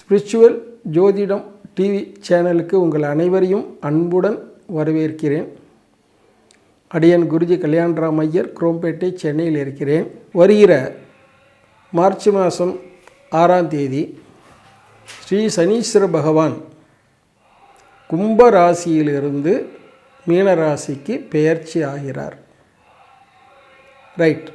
Spiritual ஜோதிடம் TV சேனலுக்கு உங்கள் அனைவரையும் அன்புடன் வரவேற்கிறேன். அடியன் குருஜி கல்யாணராம் ஐயர் குரோம்பேட்டை சென்னையில் இருக்கிறேன். வருகிற மார்ச் மாதம் ஆறாம் தேதி ஸ்ரீ சனீஸ்வர பகவான் கும்ப ராசியிலிருந்து மீன ராசிக்கு பெயர்ச்சி ஆகிறார். ரைட்.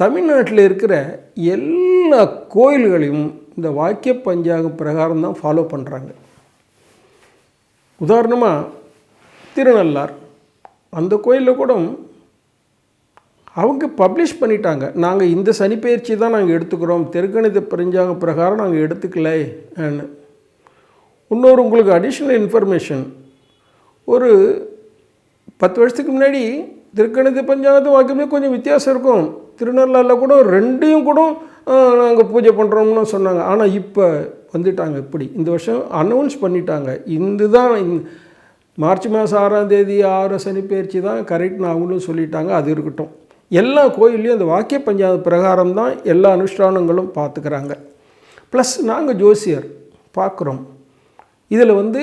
தமிழ்நாட்டில் இருக்கிற எல்லா கோயில்களையும் இந்த வாக்கிய பஞ்சாங்க பிரகாரம் தான் ஃபாலோ பண்ணுறாங்க உதாரணமாக திருநள்ளார் அந்த கோயிலில் கூட அவங்க பப்ளிஷ் பண்ணிட்டாங்க. நாங்கள் இந்த சனிப்பெயர்ச்சி தான் நாங்கள் எடுத்துக்கிறோம். தெற்கணித பரிஞ்சாங்க பிரகாரம் நாங்கள் எடுத்துக்கலை இன்னொரு உங்களுக்கு அடிஷ்னல் இன்ஃபர்மேஷன் ஒரு பத்து வருஷத்துக்கு முன்னாடி திருக்கணித பஞ்சாங்கத்து வாக்கியமே கொஞ்சம் வித்தியாசம் இருக்கும். திருநள்ளாறில் கூட ரெண்டையும் கூட நாங்கள் பூஜை பண்ணுறோம்னு சொன்னாங்க. ஆனால் இப்போ வந்துட்டாங்க இப்படி. இந்த வருஷம் அனௌன்ஸ் பண்ணிட்டாங்க. இந்த தான் மார்ச் மாதம் ஆறாம் தேதி ஆறு சனி பயிற்சி தான் கரெக்ட்னு அவங்களும் சொல்லிட்டாங்க. அது இருக்கட்டும். எல்லா கோயில்லையும் அந்த வாக்கிய பஞ்சாத பிரகாரம் தான் எல்லா அனுஷ்டானங்களும் பார்த்துக்கிறாங்க ப்ளஸ் நாங்கள் ஜோசியர் பார்க்குறோம் இதில் வந்து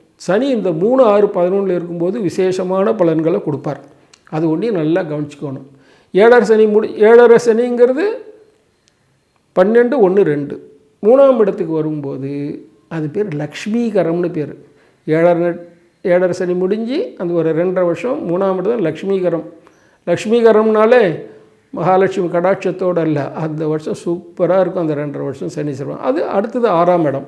சனி இந்த மூணு ஆறு பதினொன்றில் இருக்கும்போது விசேஷமான பலன்களை கொடுப்பார். அது ஒன்றையும் நல்லா கவனிச்சிக்கணும். ஏழரை சனி முடி ஏழரை சனிங்கிறது பன்னெண்டு ஒன்று ரெண்டு. மூணாம் இடத்துக்கு வரும்போது அது பேர் லக்ஷ்மீகரம்னு பேர். ஏழரை ஏழரை சனி முடிஞ்சு அந்த ஒரு ரெண்டரை வருஷம் மூணாம் இடம் லக்ஷ்மீகரம். லக்ஷ்மீகரம்னாலே மகாலட்சுமி கடாட்சத்தோடு அல்ல. அந்த வருஷம் சூப்பராக இருக்கும் அந்த ரெண்டரை வருஷம் சனி சிறுவன் அது அடுத்தது ஆறாம் இடம்.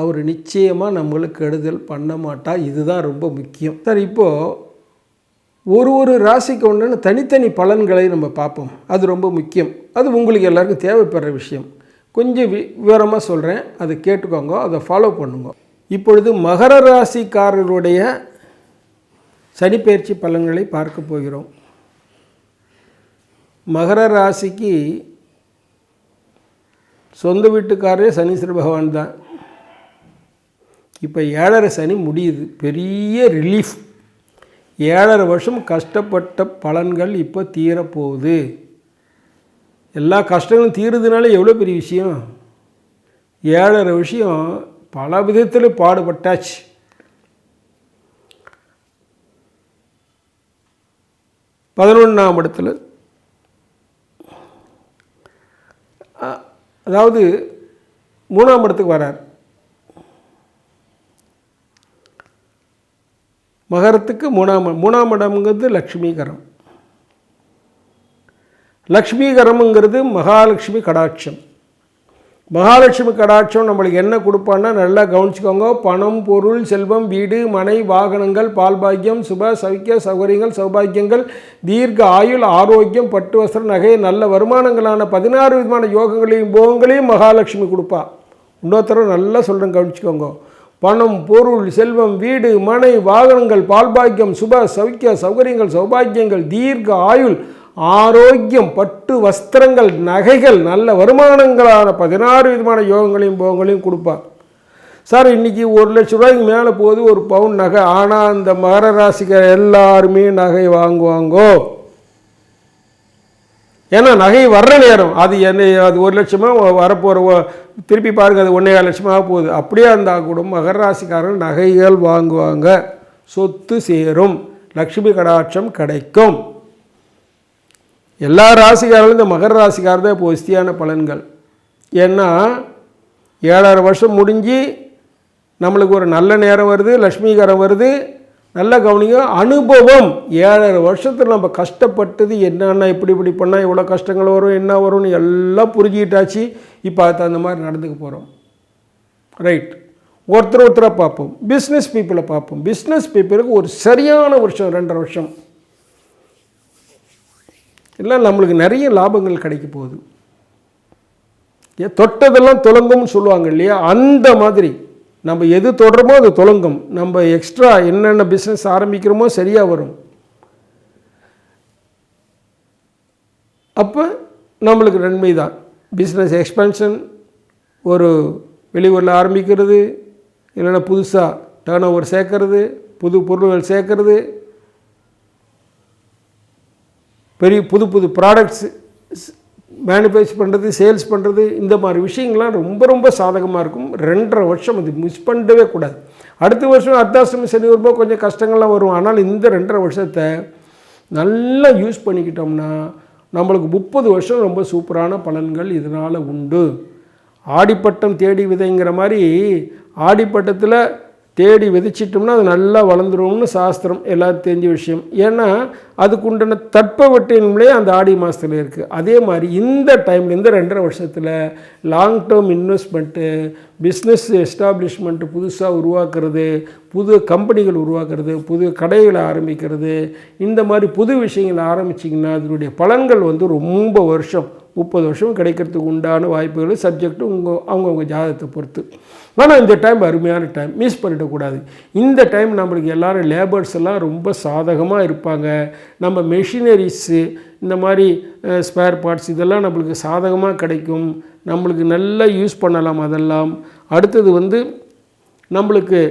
அவர் நிச்சயமாக நம்மளுக்கு கெடுதல் பண்ண மாட்டார் இதுதான் ரொம்ப முக்கியம். சார் இப்போது ஒரு ஒரு ராசிக்கு ஒன்றுன்னு தனித்தனி பலன்களை நம்ம பார்ப்போம். அது ரொம்ப முக்கியம். அது உங்களுக்கு எல்லாருக்கும் தேவைப்படுற விஷயம். கொஞ்சம் வி விவரமாக சொல்கிறேன் அதை கேட்டுக்கோங்க. அதை ஃபாலோ பண்ணுங்க. இப்பொழுது மகர ராசிக்காரருடைய சனிப்பயிற்சி பலன்களை பார்க்க போகிறோம். மகர ராசிக்கு சொந்த வீட்டுக்காரரே சனீஸ்வர பகவான் தான். இப்போ ஏழரை சனி முடியுது. பெரிய ரிலீஃப் ஏழரை வருஷம் கஷ்டப்பட்ட பலன்கள் இப்போ தீரப்போகுது. எல்லா கஷ்டங்களும் தீருதுனால எவ்வளோ பெரிய விஷயம்? ஏழரை விஷயம் பல விதத்தில் பாடுபட்டாச்சு. பதினொன்றாம் இடத்துல அதாவது மூணாம் இடத்துக்கு வரார். மகரத்துக்கு மூணாம் மூணாம் இடம்ங்கிறது லக்ஷ்மிகரம் லக்ஷ்மிகரம்ங்கிறது மகாலட்சுமி கடாட்சம். மகாலட்சுமி கடாட்சம் நம்மளுக்கு என்ன கொடுப்பான்னா நல்லா கவனிச்சுக்கோங்க. பணம் பொருள் செல்வம் வீடு மனை வாகனங்கள் பால்பாக்கியம் சுப சவிக்க சௌகரியங்கள் சௌபாக்கியங்கள் தீர்க்க ஆயுள் ஆரோக்கியம் பட்டு வஸ்திரம் நகை நல்ல வருமானங்களான பதினாறு விதமான யோகங்களையும் போகங்களையும் மகாலட்சுமி கொடுப்பா. இன்னொருத்தரம் நல்லா சொல்கிறேன் கவனிச்சுக்கோங்க. பணம் பொருள் செல்வம் வீடு மனை வாகனங்கள் பால்பாக்கியம் சுப சௌக்கிய சௌகரியங்கள் சௌபாக்கியங்கள் தீர்க்க ஆயுள் ஆரோக்கியம் பட்டு வஸ்திரங்கள் நகைகள் நல்ல வருமானங்களான பதினாறு விதமான யோகங்களையும் போகங்களையும் கொடுப்பார். சார் இன்றைக்கி ஒரு லட்ச ரூபாய்க்கு மேலே போகுது ஒரு பவுன் நகை. ஆனால் அந்த மகர ராசிக்கார எல்லாருமே நகை வாங்குவாங்கோ? ஏன்னா நகை வர்ற நேரம். அது என்ன அது ஒரு லட்சமாக வரப்போகிற திருப்பி பாருங்கள் அது ஒன்றே லட்சமாக போகுது. அப்படியே இருந்தால் கூட மகர ராசிக்காரன் நகைகள் வாங்குவாங்க. சொத்து சேரும். லக்ஷ்மி கடாட்சம் கிடைக்கும். எல்லா ராசிக்காரர்களும் இந்த மகர ராசிக்காரர் தான் இப்போ பலன்கள். ஏன்னா ஏழரை வருஷம் முடிஞ்சு நம்மளுக்கு ஒரு நல்ல நேரம் வருது லக்ஷ்மிகரம் வருது நல்லா கவனிங்க அனுபவம். ஏழரை வருஷத்தில் நம்ம கஷ்டப்பட்டது என்னென்ன இப்படி இப்படி பண்ணால் எவ்வளோ கஷ்டங்கள் வரும் என்ன வரும்னு எல்லாம் புரிஞ்சுக்கிட்டாச்சு. இப்போ அது தகுந்த மாதிரி நடந்துக்க போகிறோம் ரைட் ஒருத்தர் ஒருத்தராக பார்ப்போம். பிஸ்னஸ் பீப்புளை பார்ப்போம். பிஸ்னஸ் பீப்புளுக்கு ஒரு சரியான வருஷம் ரெண்டரை வருஷம். இல்லை நம்மளுக்கு நிறைய லாபங்கள் கிடைக்க போகுது. ஏ தொட்டதெல்லாம் துலங்கும்னு சொல்லுவாங்க இல்லையா? அந்த மாதிரி. நம்ம எது தொடரமோ அது தொடங்கும் நம்ம எக்ஸ்ட்ரா என்னென்ன பிஸ்னஸ் ஆரம்பிக்கிறோமோ சரியாக வரும். அப்போ நம்மளுக்கு நன்மை தான். பிஸ்னஸ் எக்ஸ்பென்ஷன் ஒரு வெளியூரில் ஆரம்பிக்கிறது இல்லைன்னா புதுசாக டேர்ன் ஓவர் சேர்க்கறது புது பொருள்கள் சேர்க்கறது பெரிய புது புது ப்ராடக்ட்ஸு மேனுஃபேக்சர் பண்ணுறது சேல்ஸ் பண்ணுறது இந்த மாதிரி விஷயங்கள்லாம் ரொம்ப ரொம்ப சாதகமாக இருக்கும். ரெண்டரை வருஷம் அது மிஸ் பண்ணவே கூடாது. அடுத்த வருஷம் அர்த்தாசிரமம் சனி வரும்போது கொஞ்சம் கஷ்டங்கள்லாம் வரும். ஆனால் இந்த ரெண்டரை வருஷத்தை நல்லா யூஸ் பண்ணிக்கிட்டோம்னா நம்மளுக்கு முப்பது வருஷம் ரொம்ப சூப்பரான பலன்கள் இதனால் உண்டு. ஆடிப்பட்டம் தேடி விதைங்கிற மாதிரி ஆடிப்பட்டத்தில் தேடி விதைச்சிட்டோம்னா அது நல்லா வளர்ந்துரும்னு சாஸ்திரம் எல்லாரும் தெரிஞ்ச விஷயம். ஏன்னா அதுக்குண்டான தட்பவெட்டின்களே அந்த ஆடி மாதத்தில் இருக்குது அதே மாதிரி இந்த டைமில் இந்த ரெண்டரை வருஷத்தில் long term investment business establishment புதுசாக உருவாக்குறது புது கம்பெனிகள் உருவாக்குறது புது கடைகளை ஆரம்பிக்கிறது இந்த மாதிரி புது விஷயங்களை ஆரம்பிச்சிங்கன்னா அதனுடைய பலன்கள் வந்து ரொம்ப வருஷம். முப்பது வருஷம் கிடைக்கிறதுக்கு உண்டான வாய்ப்புகள் சப்ஜெக்ட்டு உங்கள் அவங்கவுங்க ஜாதகத்தை பொறுத்து. ஆனால் இந்த டைம் அருமையான டைம் மிஸ் பண்ணிடக்கூடாது. இந்த டைம் நம்மளுக்கு எல்லோரும் லேபர்ஸ் எல்லாம் ரொம்ப சாதகமாக இருப்பாங்க. நம்ம மெஷினரிஸு இந்த மாதிரி ஸ்பேர் பார்ட்ஸ் இதெல்லாம் நம்மளுக்கு சாதகமாக கிடைக்கும். நம்மளுக்கு நல்லா யூஸ் பண்ணலாம் அதெல்லாம். அடுத்தது வந்து நம்மளுக்கு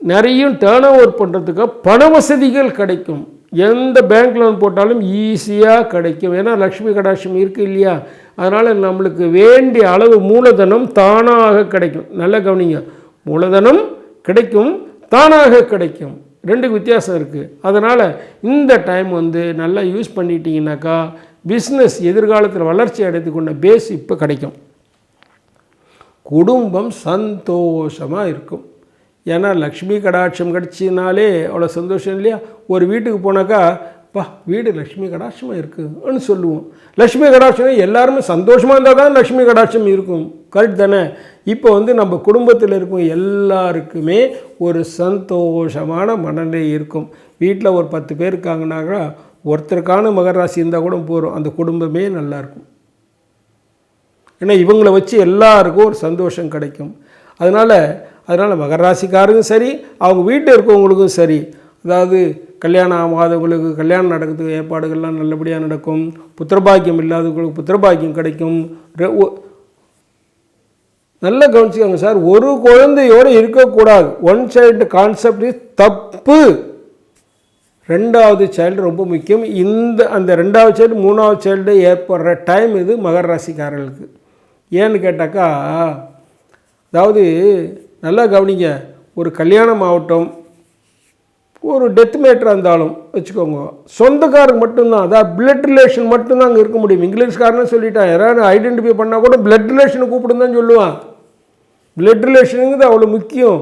நிறைய டேர்ன் ஓவர் பண்ணுறதுக்கு பண வசதிகள் கிடைக்கும். எந்த பேங்க் லோன் போட்டாலும் ஈஸியாக கிடைக்கும். ஏன்னா லக்ஷ்மி கடாட்சம் இருக்குது இல்லையா? அதனால் நம்மளுக்கு வேண்டிய அளவு மூலதனம் தானாக கிடைக்கும். நல்ல கவனிங்க. மூலதனம் கிடைக்கும் தானாக கிடைக்கும். ரெண்டுக்கு வித்தியாசம் இருக்குது அதனால் இந்த டைம் வந்து நல்லா யூஸ் பண்ணிட்டீங்கன்னாக்கா பிஸ்னஸ் எதிர்காலத்தில் வளர்ச்சி அடைத்து கொண்ட பேஸ் இப்போ கிடைக்கும். குடும்பம் சந்தோஷமாக இருக்கும். ஏன்னா லக்ஷ்மி கடாட்சம் கிடச்சினாலே அவ்வளோ சந்தோஷம் இல்லையா? ஒரு வீட்டுக்கு போனாக்கா பா வீடு லக்ஷ்மி கடாட்சமாக இருக்குன்னு சொல்லுவோம். லக்ஷ்மி கடாட்சம் எல்லாருமே சந்தோஷமாக இருந்தால் தான் லக்ஷ்மி கடாட்சம் இருக்கும். கரெக்ட் தானே? இப்போ வந்து நம்ம குடும்பத்தில் இருக்கும் எல்லாருக்குமே ஒரு சந்தோஷமான மனநிலை இருக்கும். வீட்டில் ஒரு பத்து பேர் இருக்காங்கனாக்கா ஒருத்தருக்கான மகராசி இருந்தால் கூட போகிறோம் அந்த குடும்பமே நல்லாயிருக்கும் ஏன்னா இவங்களை வச்சு எல்லாருக்கும் ஒரு சந்தோஷம் கிடைக்கும். அதனால் அதனால் மகர சரி அவங்க வீட்டில் இருக்கவங்களுக்கும் சரி. அதாவது கல்யாணம் ஆகாதவங்களுக்கு கல்யாணம் நடக்கிறதுக்கு ஏற்பாடுகள்லாம் நல்லபடியாக நடக்கும். புத்திரபாக்கியம் இல்லாதவங்களுக்கு புத்திரபாக்கியம் கிடைக்கும். ரெ- ஒ- நல்லா கவனிச்சுக்கோங்க சார் ஒரு குழந்தையோடு இருக்கக்கூடாது. ஒன் சைல்டு கான்செப்ட் இஸ் தப்பு. ரெண்டாவது சைல்டு ரொம்ப முக்கியம். இந்த அந்த ரெண்டாவது சைல்டு மூணாவது சைல்டு ஏற்படுற டைம் இது மகர ராசிக்காரர்களுக்கு. ஏன்னு கேட்டாக்கா அதாவது நல்லா கவனிங்க. ஒரு கல்யாணம் ஆகட்டும் ஒரு டெத் மேட்டராக இருந்தாலும் வச்சுக்கோங்க. சொந்தக்காரங்க மட்டும்தான் அதாவது பிளட் ரிலேஷன் மட்டும்தான் அங்கே இருக்க முடியும். இங்கிலீஷ்காரன்னு சொல்லிட்டான் யாராவது ஐடென்டிஃபை பண்ணால் கூட பிளட் ரிலேஷனை கூப்பிடுன்னு தான் சொல்லுவான். பிளட் ரிலேஷனுங்கிறது அவ்வளோ முக்கியம்.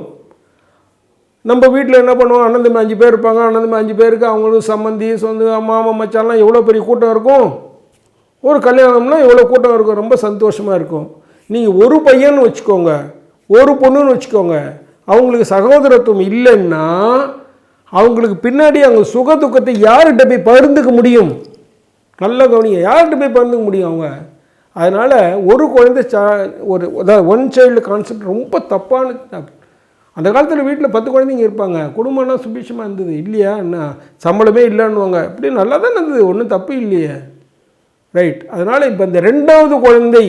நம்ம வீட்டில் என்ன பண்ணுவோம்? அண்ணந்தம்பி அஞ்சு பேர் இருப்பாங்க. அண்ணந்தம்பி அஞ்சு பேருக்கு அவங்களுக்கு சம்மந்தி சொந்த மாமா மச்சாலாம் எவ்வளோ பெரிய கூட்டம் இருக்கும்? ஒரு கல்யாணம்னா எவ்வளோ கூட்டம் இருக்கும்? ரொம்ப சந்தோஷமாக இருக்கும். நீங்கள் ஒரு பையன்னு வச்சுக்கோங்க. ஒரு பொண்ணுன்னு வச்சுக்கோங்க. அவங்களுக்கு சகோதரத்துவம் இல்லைன்னா அவங்களுக்கு பின்னாடி அவங்க சுக துக்கத்தை யார்கிட்ட போய் பகிர்ந்துக்க முடியும்? நல்ல கவனிங்க. யார்கிட்ட போய் பகிர்ந்துக்க முடியும் அவங்க? அதனால் ஒரு குழந்தை சா ஒரு அதாவது ஒன் சைல்டு கான்செப்ட் ரொம்ப தப்பான தப்பு. அந்த காலத்தில் வீட்டில் பத்து குழந்தைங்க இருப்பாங்க. குடும்பம்னா சுபிஷமாக இருந்தது. இல்லையா என்ன சம்பளமே இல்லைன்னுவாங்க. இப்படி நல்லா தான் இருந்தது. ஒன்றும் தப்பு இல்லையே. ரைட் அதனால் இப்போ இந்த ரெண்டாவது குழந்தை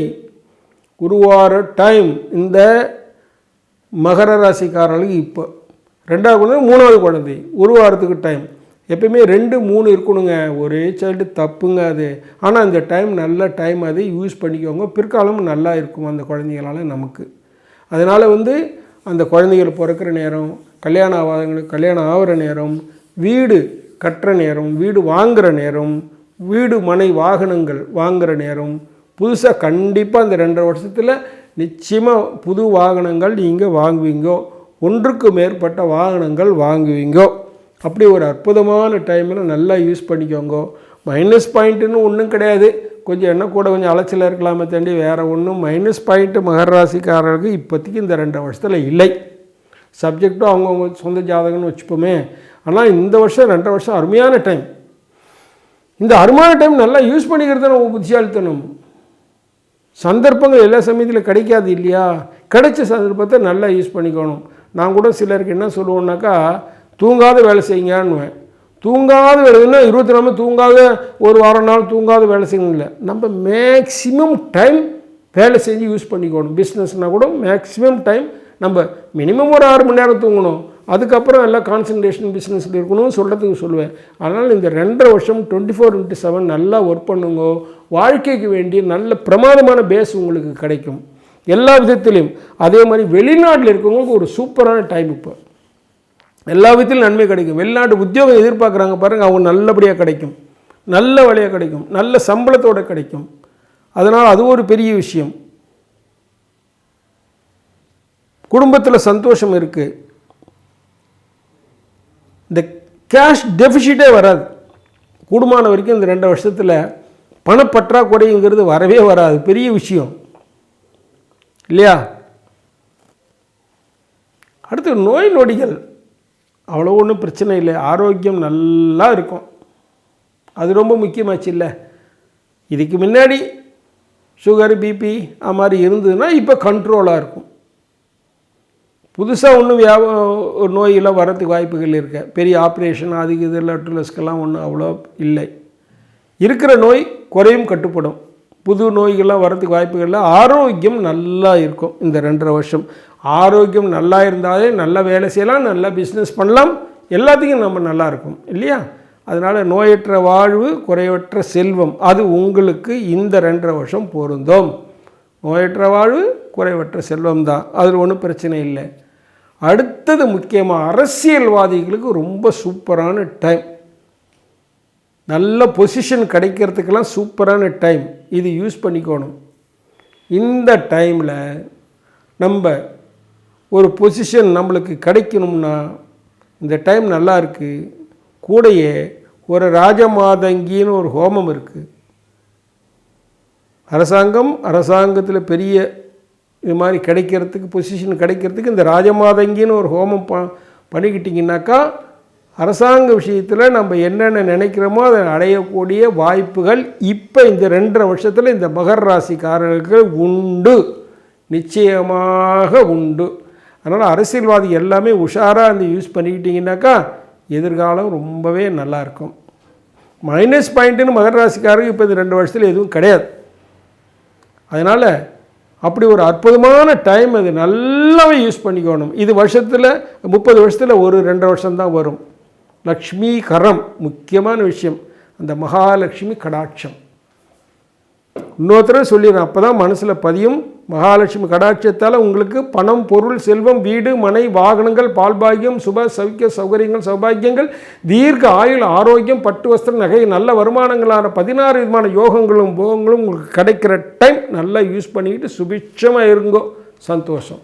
உருவார டைம் இந்த மகர ராசிக்காரர்களுக்கு இப்போ ரெண்டாவது குழந்தை மூணாவது குழந்தை. ஒரு வாரத்துக்கு டைம் எப்பயுமே ரெண்டு மூணு இருக்கணுங்க. ஒரே சைல்டு தப்புங்க அது. ஆனால் அந்த டைம் நல்ல டைம் அது யூஸ் பண்ணிக்கோங்க. பிற்காலமும் நல்லா இருக்கும் அந்த குழந்தைகளால் நமக்கு. அதனால் வந்து அந்த குழந்தைகள் பிறக்கிற நேரம் கல்யாணம் ஆகாதவங்களுக்கு கல்யாணம் ஆகிற நேரம் வீடு கட்டுற நேரம் வீடு வாங்குகிற நேரம் வீடு மனை வாகனங்கள் வாங்குகிற நேரம் புதுசாக கண்டிப்பாக அந்த ரெண்டரை வருஷத்தில் நிச்சயமாக புது வாகனங்கள் நீங்கள் வாங்குவீங்கோ. ஒன்றுக்கு மேற்பட்ட வாகனங்கள் வாங்குவீங்கோ. அப்படி ஒரு அற்புதமான டைமில் நல்லா யூஸ் பண்ணிக்கோங்க. மைனஸ் பாயிண்ட்டுன்னு ஒன்றும் கிடையாது. கொஞ்சம் என்ன கூட கொஞ்சம் அலைச்சலாக இருக்கலாமே தாண்டி வேறு ஒன்றும் மைனஸ் பாயிண்ட்டு மகர ராசிக்காரர்களுக்கு இப்போதைக்கு இந்த ரெண்டு வருஷத்தில் இல்லை. சப்ஜெக்ட்டும் அவங்கவுங்க சொந்த ஜாதகம்னு வச்சுப்போமே. ஆனால் இந்த வருஷம் ரெண்டரை வருஷம் அருமையான டைம். இந்த அருமையான டைம் நல்லா யூஸ் பண்ணிக்கிறது நம்ம புத்திசாலித்தனம். சந்தர்ப்பங்கள் எல்லா சமயத்தில் கிடைக்காது இல்லையா? கிடைச்ச சந்தர்ப்பத்தை நல்லா யூஸ் பண்ணிக்கணும். நான் கூட சிலருக்கு என்ன சொல்லுவோன்னாக்கா தூங்காத வேலை செய்யுங்கன்னுவேன். தூங்காத வேலைன்னா இருபத்தி நாலு தூங்காத ஒரு வாரம் நாள் தூங்காத வேலை செய்யணும் இல்லை. நம்ம மேக்ஸிமம் டைம் வேலை செஞ்சு யூஸ் பண்ணிக்கணும். பிஸ்னஸ்னால் கூட மேக்ஸிமம் டைம் நம்ம மினிமம் ஒரு ஆறு மணி நேரம் தூங்கணும். அதுக்கப்புறம் எல்லாம் கான்சன்ட்ரேஷன் பிஸ்னஸில் இருக்கணும்னு சொல்கிறதுக்கு சொல்லுவேன். அதனால் இந்த ரெண்டரை வருஷம் டுவெண்ட்டி ஃபோர் இன்ட்டு செவன் நல்லா ஒர்க் பண்ணுங்க. வாழ்க்கைக்கு வேண்டிய நல்ல பிரமாதமான பேஸ் உங்களுக்கு கிடைக்கும். எல்லா விதத்திலையும் அதே மாதிரி வெளிநாட்டில் இருக்கவங்களுக்கு ஒரு சூப்பரான டைம் இப்போ. எல்லா விதத்திலும் நன்மை கிடைக்கும். வெளிநாட்டு உத்தியோகம் எதிர்பார்க்குறாங்க பாருங்கள் அவங்க நல்லபடியாக கிடைக்கும். நல்ல வழியாக கிடைக்கும். நல்ல சம்பளத்தோடு கிடைக்கும். அதனால் அது ஒரு பெரிய விஷயம். குடும்பத்தில் சந்தோஷம் இருக்குது இந்த கேஷ் டெபிசிட்டே வராது. கூடுமான வரைக்கும் இந்த ரெண்டு வருஷத்தில் பணப்பற்றாக்குறைங்கிறது வரவே வராது. பெரிய விஷயம். இல்லையா? அடுத்து நோய் நொடிகள். அவ்வளோ ஒன்றும் பிரச்சனை இல்லை. ஆரோக்கியம் நல்லா இருக்கும். அது ரொம்ப முக்கியமாச்சு இல்லை. இதுக்கு முன்னாடி சுகர் பிபி அது மாதிரி இருந்ததுன்னா இப்போ கண்ட்ரோலாக இருக்கும். புதுசாக ஒன்றும் வியாப நோயெல்லாம் வரத்துக்கு வாய்ப்புகள் இருக்க. பெரிய ஆப்ரேஷன் அதுக்கு இது லட்டுலஸ்க்கெல்லாம் ஒன்றும் அவ்வளோ இல்லை. இருக்கிற நோய் குறையும் கட்டுப்படும். புது நோய்கள்லாம் வரத்துக்கு வாய்ப்புகள்ல ஆரோக்கியம் நல்லா இருக்கும் இந்த ரெண்டரை வருஷம். ஆரோக்கியம் நல்லா இருந்தாலே நல்ல வேலை செய்யலாம் நல்லா பிஸ்னஸ் பண்ணலாம். எல்லாத்துக்கும் நம்ம நல்லா இருக்கும் இல்லையா? அதனால் நோயற்ற வாழ்வு குறைவற்ற செல்வம் அது உங்களுக்கு இந்த ரெண்டரை வருஷம் பொருந்தும். நோயற்ற வாழ்வு குறைவற்ற செல்வம் தான். அதில் ஒன்றும் பிரச்சனை இல்லை. அடுத்தது முக்கியமாக அரசியல்வாதிகளுக்கு ரொம்ப சூப்பரான டைம். நல்ல பொசிஷன் கிடைக்கிறதுக்கெல்லாம் சூப்பரான டைம். இது யூஸ் பண்ணிக்கணும். இந்த டைமில் நம்ம ஒரு பொசிஷன் நம்மளுக்கு கிடைக்கணும்னா இந்த டைம் நல்லா இருக்குது கூடையே ஒரு ராஜமாதங்கின்னு ஒரு ஹோமம் இருக்குது அரசாங்கம் அரசாங்கத்தில் பெரிய இது மாதிரி கிடைக்கிறதுக்கு பொசிஷன் கிடைக்கிறதுக்கு இந்த ராஜமாதங்கின்னு ஒரு ஹோமம் ப பண்ணிக்கிட்டிங்கனாக்கா அரசாங்க விஷயத்தில் நம்ம என்னென்ன நினைக்கிறோமோ அதை அடையக்கூடிய வாய்ப்புகள் இப்போ இந்த ரெண்டரை வருஷத்தில் இந்த மகர ராசிக்காரர்களுக்கு உண்டு. நிச்சயமாக உண்டு. அதனால் அரசியல்வாதி எல்லாமே உஷாராக இந்த யூஸ் பண்ணிக்கிட்டிங்கனாக்கா எதிர்காலம் ரொம்பவே நல்லாயிருக்கும். மைனஸ் பாயிண்ட்டுன்னு மகர ராசிக்காரருக்கு இப்போ இந்த ரெண்டு வருஷத்தில் எதுவும் கிடையாது. அதனால் அப்படி ஒரு அற்புதமான டைம் அது நல்லாவே யூஸ் பண்ணிக்கணும். இது வருஷத்தில் முப்பது வருஷத்தில் ஒரு ரெண்டு வருஷம்தான் வரும். லக்ஷ்மி கரம் முக்கியமான விஷயம். அந்த மகாலட்சுமி கடாட்சம். இன்னொருத்தர சொல்லிடுறேன் அப்போ தான் மனசில் பதியும். மகாலட்சுமி கடாட்சியத்தால் உங்களுக்கு பணம் பொருள் செல்வம் வீடு மனை வாகனங்கள் பால்பாகியம் சுப சௌக்கிய சௌகரியங்கள் சௌபாகியங்கள் தீர்க்க ஆயுள் ஆரோக்கியம் பட்டு வஸ்திரம் நகை நல்ல வருமானங்களான பதினாறு விதமான யோகங்களும் போகங்களும் உங்களுக்கு கிடைக்கிற டைம் நல்லா யூஸ் பண்ணிக்கிட்டு சுபிட்சமாக இருங்கோ. சந்தோஷம்.